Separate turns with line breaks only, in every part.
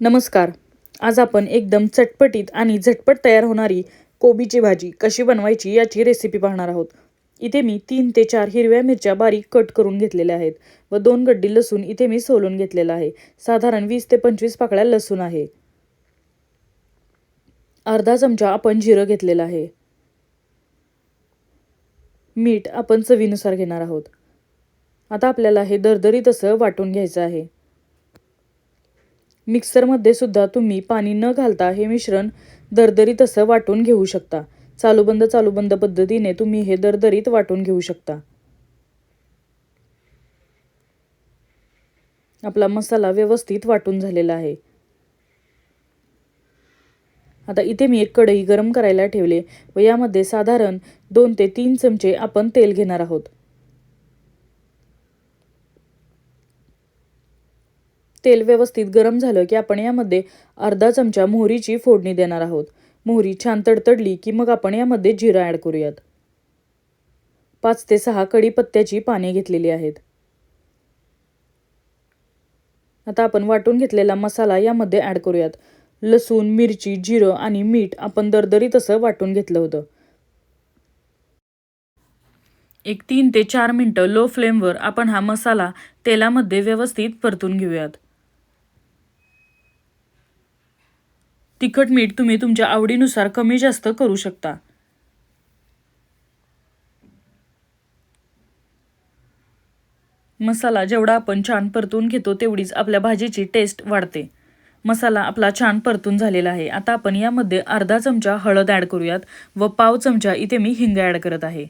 नमस्कार. आज आपण एकदम चटपटीत आणि झटपट तयार होणारी कोबीची भाजी कशी बनवायची याची रेसिपी पाहणार आहोत. इथे मी तीन ते चार हिरव्या मिरच्या बारीक कट करून घेतलेल्या आहेत व दोन गड्डी लसूण इथे मी सोलून घेतलेला आहे. साधारण वीस ते पंचवीस पाकळ्या लसूण आहे. अर्धा चमचा आपण जिरं घेतलेलं आहे. मीठ आपण चवीनुसार घेणार आहोत. आता आपल्याला हे दरदरीत असं वाटून घ्यायचं आहे. मिक्सरमध्ये सुद्धा तुम्ही पाणी न घालता हे मिश्रण दरदरीत असं वाटून घेऊ शकता. चालूबंद चालूबंद पद्धतीने तुम्ही हे दरदरीत वाटून घेऊ शकता. आपला मसाला व्यवस्थित वाटून झालेला आहे. आता इथे मी एक कढई गरम करायला ठेवले व यामध्ये साधारण दोन ते तीन चमचे आपण तेल घेणार आहोत. तेल व्यवस्थित गरम झालं की आपण यामध्ये अर्धा चमचा मोहरीची फोडणी देणार आहोत. मोहरी छान तडतडली की मग आपण यामध्ये जिरा ॲड करूयात. पाच ते सहा कढीपत्त्याची पाने घेतलेली आहेत. आता आपण वाटून घेतलेला मसाला यामध्ये ॲड करूयात. लसूण मिरची जिरं आणि मीठ आपण दरदरीत असं वाटून घेतलं होतं. एक तीन ते चार मिनटं लो फ्लेमवर आपण हा मसाला तेलामध्ये व्यवस्थित परतून घेऊयात. तिखट मीठ तुम्ही तुमच्या आवडीनुसार कमी जास्त करू शकता. मसाला जेवढा आपण छान परतून घेतो तेवढीच आपल्या भाजीची टेस्ट वाढते. मसाला आपला छान परतून झालेला आहे. आता आपण यामध्ये अर्धा चमचा हळद ॲड करूयात व पाव चमचा इथे मी हिंग ॲड करत आहे.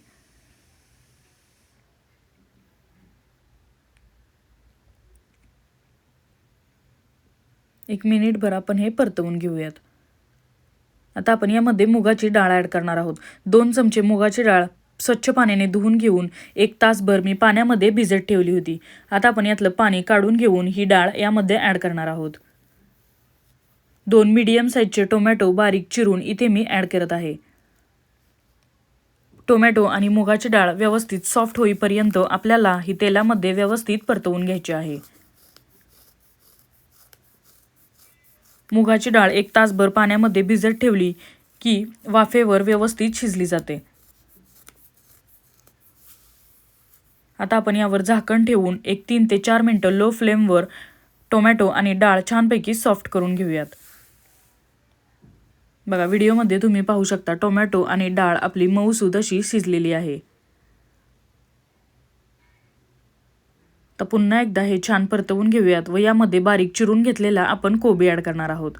एक मिनिटभर आपण हे परतवून घेऊयात. आता आपण यामध्ये मुगाची डाळ ॲड करणार आहोत. दोन चमचे मुगाची डाळ स्वच्छ पाण्याने धुवून घेऊन एक तासभर मी पाण्यामध्ये भिजत ठेवली होती. आता आपण यातलं पाणी काढून घेऊन ही डाळ यामध्ये ॲड करणार आहोत. दोन मीडियम साईजचे टोमॅटो बारीक चिरून इथे मी ॲड करत आहे. टोमॅटो आणि मुगाची डाळ व्यवस्थित सॉफ्ट होईपर्यंत आपल्याला ही तेलामध्ये व्यवस्थित परतवून घ्यायची आहे. मुगाची डाळ एक तासभर पाण्यामध्ये भिजत ठेवली की वाफेवर व्यवस्थित शिजली जाते. आता आपण यावर झाकण ठेवून एक तीन ते चार मिनटं लो फ्लेमवर टोमॅटो आणि डाळ छानपैकी सॉफ्ट करून घेऊयात. बघा व्हिडिओमध्ये तुम्ही पाहू शकता टोमॅटो आणि डाळ आपली मऊसूद अशी शिजलेली आहे. तर पुन्हा एकदा हे छान परतवून घेऊयात व यामध्ये बारीक चिरून घेतलेला आपण कोबी ॲड करणार आहोत.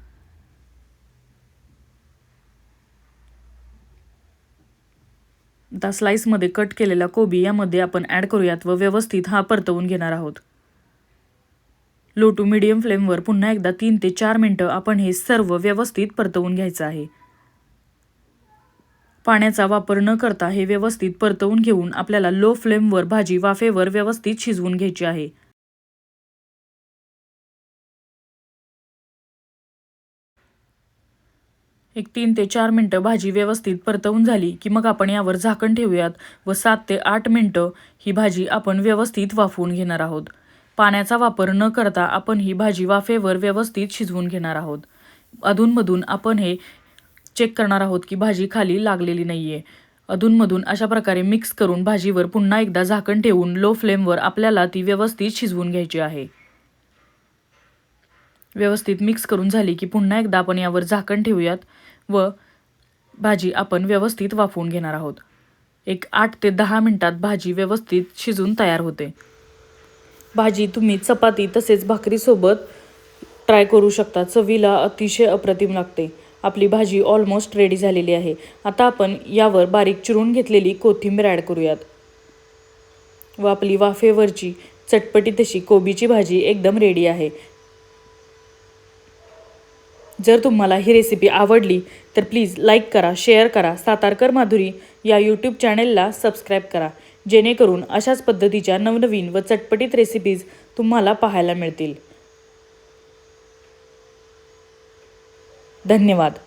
आता स्लाईसमध्ये कट केलेला कोबी यामध्ये आपण ॲड करूयात व व्यवस्थित हा परतवून घेणार आहोत. लो टू मिडियम फ्लेमवर पुन्हा एकदा तीन ते चार मिनटं आपण हे सर्व व्यवस्थित परतवून घ्यायचं आहे. पाण्याचा वापर न करता हे व्यवस्थित परतवून घेऊन आपल्याला लो फ्लेमवर भाजी वाफेवर व्यवस्थित शिजवून घ्यायची आहे. एक तीन ते चार मिनटं भाजी व्यवस्थित परतवून झाली की मग आपण यावर झाकण ठेवूयात व सात ते आठ मिनटं ही भाजी आपण व्यवस्थित वाफवून घेणार आहोत. पाण्याचा वापर न करता आपण ही भाजी वाफेवर व्यवस्थित शिजवून घेणार आहोत. अधूनमधून आपण हे चेक करणार आहोत की भाजी खाली लागलेली नाही आहे अधूनमधून अशा प्रकारे मिक्स करून भाजीवर पुन्हा एकदा झाकण ठेवून लो फ्लेमवर आपल्याला ती व्यवस्थित शिजवून घ्यायची आहे. व्यवस्थित मिक्स करून झाली की पुन्हा एकदा आपण यावर झाकण ठेवूयात व भाजी आपण व्यवस्थित वाफवून घेणार आहोत. एक आठ ते दहा मिनटात भाजी व्यवस्थित शिजून तयार होते. भाजी तुम्ही चपाती तसेच भाकरीसोबत ट्राय करू शकता. चवीला अतिशय अप्रतिम लागते. आपली भाजी ऑलमोस्ट रेडी झालेली आहे. आता आपण यावर बारीक चिरून घेतलेली कोथिंबीर ॲड करूयात. व आपली वाफेवरची चटपटी तशी कोबीची भाजी एकदम रेडी आहे. जर तुम्हाला ही रेसिपी आवडली तर प्लीज लाईक करा शेअर करा. सातारकर माधुरी या यूट्यूब चॅनेलला सबस्क्राईब करा. जेणेकरून अशाच पद्धतीच्या नवनवीन व चटपटीत रेसिपीज तुम्हाला पाहायला मिळतील. धन्यवाद.